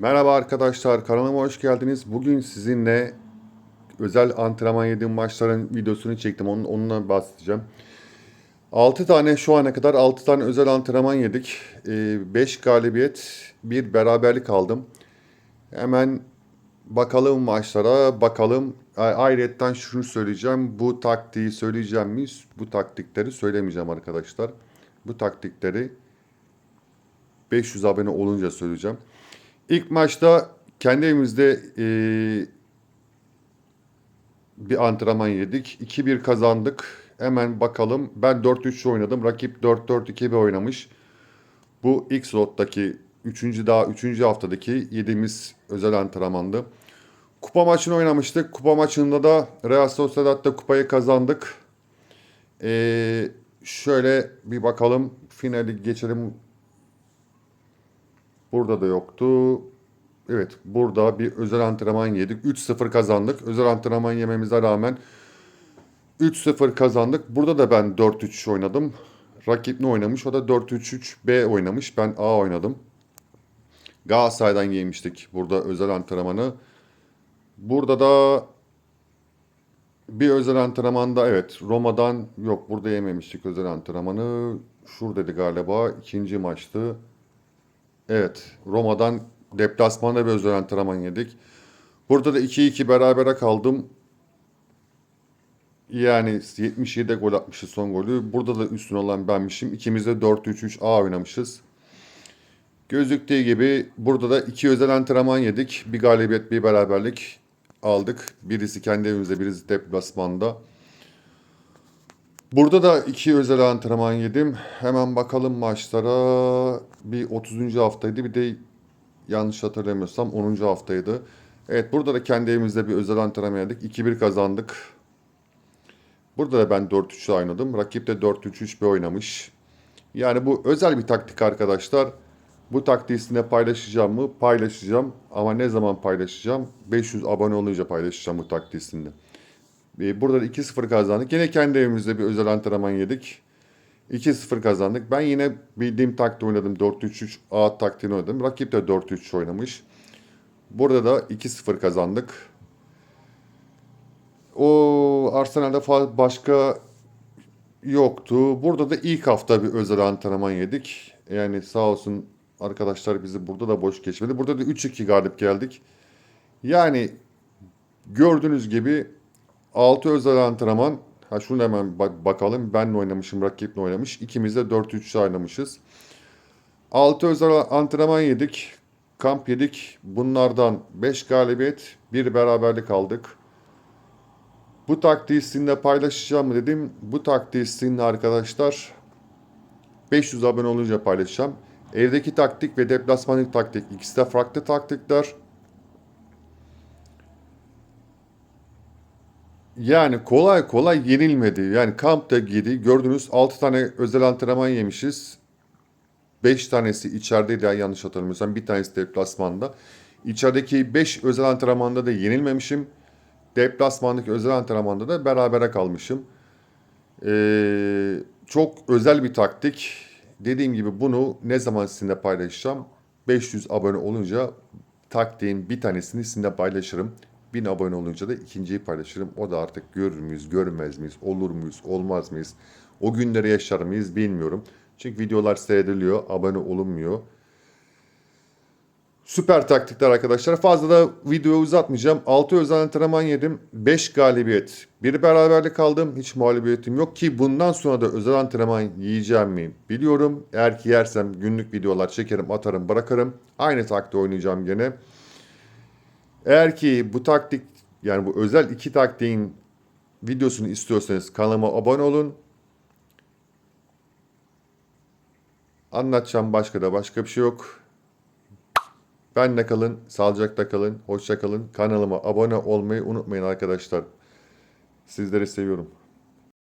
Merhaba arkadaşlar, kanalıma hoş geldiniz. Bugün sizinle özel antrenman yediğim maçların videosunu çektim. Onun, onunla bahsedeceğim. 6 tane şu ana kadar 6 tane özel antrenman yedik. 5 galibiyet, bir beraberlik aldım. Hemen bakalım maçlara, bakalım. Ayrıca şunu söyleyeceğim. Bu taktiği söyleyeceğim mi? Bu taktikleri söylemeyeceğim arkadaşlar. Bu taktikleri 500 abone olunca söyleyeceğim. İlk maçta kendi evimizde eee, bir antrenman yedik. 2-1 kazandık. Hemen bakalım. Ben 4-3 oynadım. Rakip 4-4-2 oynamış. Bu ilk slottaki 3. daha 3. haftadaki yediğimiz özel antrenmandı. Kupa maçını oynamıştık. Kupa maçında da Real Sociedad'da kupayı kazandık. Eee, şöyle bir bakalım. Finali geçelim. Burada da yoktu. Evet, burada bir özel antrenman yedik. 3-0 kazandık. Özel antrenman yememize rağmen 3-0 kazandık. Burada da ben 4-3 oynadım. Rakip ne oynamış? O da 4-3-3-B oynamış. Ben A oynadım. Galatasaray'dan yemiştik burada özel antrenmanı. Burada da bir özel antrenmanda evet Roma'dan yok burada yememiştik özel antrenmanı. Şuradaydı galiba ikinci maçtı. Evet, Roma'dan deplasmanda bir özel antrenman yedik. Burada da 2-2 berabere kaldım. Yani 77'de gol atmışız son golü. Burada da üstün olan benmişim. İkimiz de 4-3-3-A oynamışız. Gözüktüğü gibi burada da iki özel antrenman yedik. Bir galibiyet, bir beraberlik aldık. Birisi kendi evimizde, birisi deplasmanda. Burada da iki özel antrenman yedim. Hemen bakalım maçlara. Bir 30. haftaydı bir de yanlış hatırlamıyorsam 10. haftaydı. Evet burada da kendi evimizde bir özel antrenman yedik. 2-1 kazandık. Burada da ben 4-3 oynadım. Rakip de 4-3-3 bir oynamış. Yani bu özel bir taktik arkadaşlar. Bu taktiği sizinle paylaşacağım mı? Paylaşacağım. Ama ne zaman paylaşacağım? 500 abone olunca paylaşacağım bu taktiği sizinle. Ee, Burada da 2-0 kazandık. Yine kendi evimizde bir özel antrenman yedik. 2-0 kazandık. Ben yine bildiğim taktiği oynadım. 4-3-3 A taktiğini oynadım. Rakip de 4-3 oynamış. Burada da 2-0 kazandık. O Arsenal'de fa- başka yoktu. Burada da ilk hafta bir özel antrenman yedik. Yani sağ olsun arkadaşlar bizi burada da boş geçmedi. Burada da 3-2 galip geldik. Yani gördüğünüz gibi 6 özel antrenman. Ha şunu hemen bak- bakalım. Ben oynamışım, rakip ne oynamış. İkimiz de 4-3 oynamışız. 6 özel antrenman yedik. Kamp yedik. Bunlardan 5 galibiyet, 1 beraberlik aldık. Bu taktiği sizinle paylaşacağım dedim. Bu taktiği sizinle arkadaşlar 500 abone olunca paylaşacağım. Evdeki taktik ve deplasmanlık taktik ikisi de farklı taktikler. Yani kolay kolay yenilmedi. Yani kampta gidi. Gördünüz 6 tane özel antrenman yemişiz. 5 tanesi içerideydi ya yanlış hatırlamıyorsam. Bir tanesi deplasmanda. İçerideki 5 özel antrenmanda da yenilmemişim. Deplasmandaki özel antrenmanda da berabere kalmışım. Ee, çok özel bir taktik. Dediğim gibi bunu ne zaman sizinle paylaşacağım? 500 abone olunca taktiğin bir tanesini sizinle paylaşırım. 1000 abone olunca da ikinciyi paylaşırım. O da artık görür müyüz, görmez miyiz, olur muyuz, olmaz mıyız? O günleri yaşar mıyız bilmiyorum. Çünkü videolar seyrediliyor, abone olunmuyor. Süper taktikler arkadaşlar. Fazla da videoyu uzatmayacağım. 6 özel antrenman yedim. 5 galibiyet. Bir beraberlik aldım. Hiç mağlubiyetim yok ki bundan sonra da özel antrenman yiyeceğim mi biliyorum. Eğer ki yersem günlük videolar çekerim, atarım, bırakırım. Aynı taktiği oynayacağım gene. Eğer ki bu taktik yani bu özel iki taktiğin videosunu istiyorsanız kanalıma abone olun. Anlatacağım başka da başka bir şey yok. Benle kalın, sağlıcakla kalın, hoşça kalın. Kanalıma abone olmayı unutmayın arkadaşlar. Sizleri seviyorum.